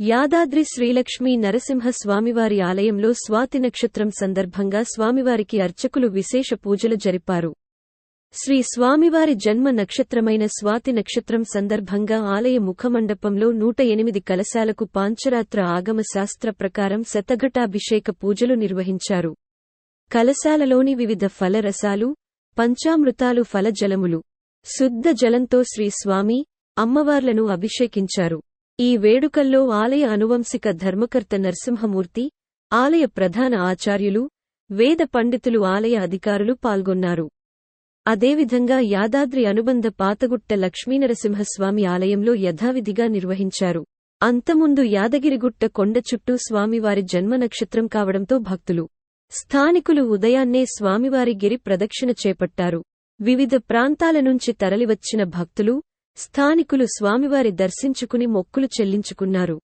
యాదాద్రి శ్రీలక్ష్మీ నరసింహ స్వామివారి ఆలయంలో స్వాతి నక్షత్రం సందర్భంగా స్వామివారికి అర్చకులు విశేష పూజలు జరిపారు. శ్రీ స్వామివారి జన్మ నక్షత్రమైన స్వాతి నక్షత్రం సందర్భంగా ఆలయ ముఖమండపంలో నూట ఎనిమిది కలశాలకు పాంచరాత్ర ఆగమ శాస్త్ర ప్రకారం శతఘటాభిషేక పూజలు నిర్వహించారు. కలశాలలోని వివిధ ఫలరసాలు పంచామృతాలు ఫలజలములు శుద్ధ జలంతో శ్రీ స్వామి అమ్మవార్లను అభిషేకించారు. ఈ వేడుకల్లో ఆలయ అనువంశిక ధర్మకర్త నరసింహమూర్తి ఆలయ ప్రధాన ఆచార్యులు వేద పండితులు ఆలయ అధికారులు పాల్గొన్నారు. అదేవిధంగా యాదాద్రి అనుబంధ పాతగుట్ట లక్ష్మీనరసింహస్వామి ఆలయంలో యథావిధిగా నిర్వహించారు. అంతముందు యాదగిరిగుట్ట కొండ చుట్టూ స్వామివారి జన్మ నక్షత్రం కావడంతో భక్తులు స్థానికులు ఉదయాన్నే స్వామివారి గిరి ప్రదక్షిణ చేపట్టారు. వివిధ ప్రాంతాల నుంచి తరలివచ్చిన భక్తులు స్థానికులు స్వామివారి దర్శించుకుని మొక్కులు చెల్లించుకున్నారు.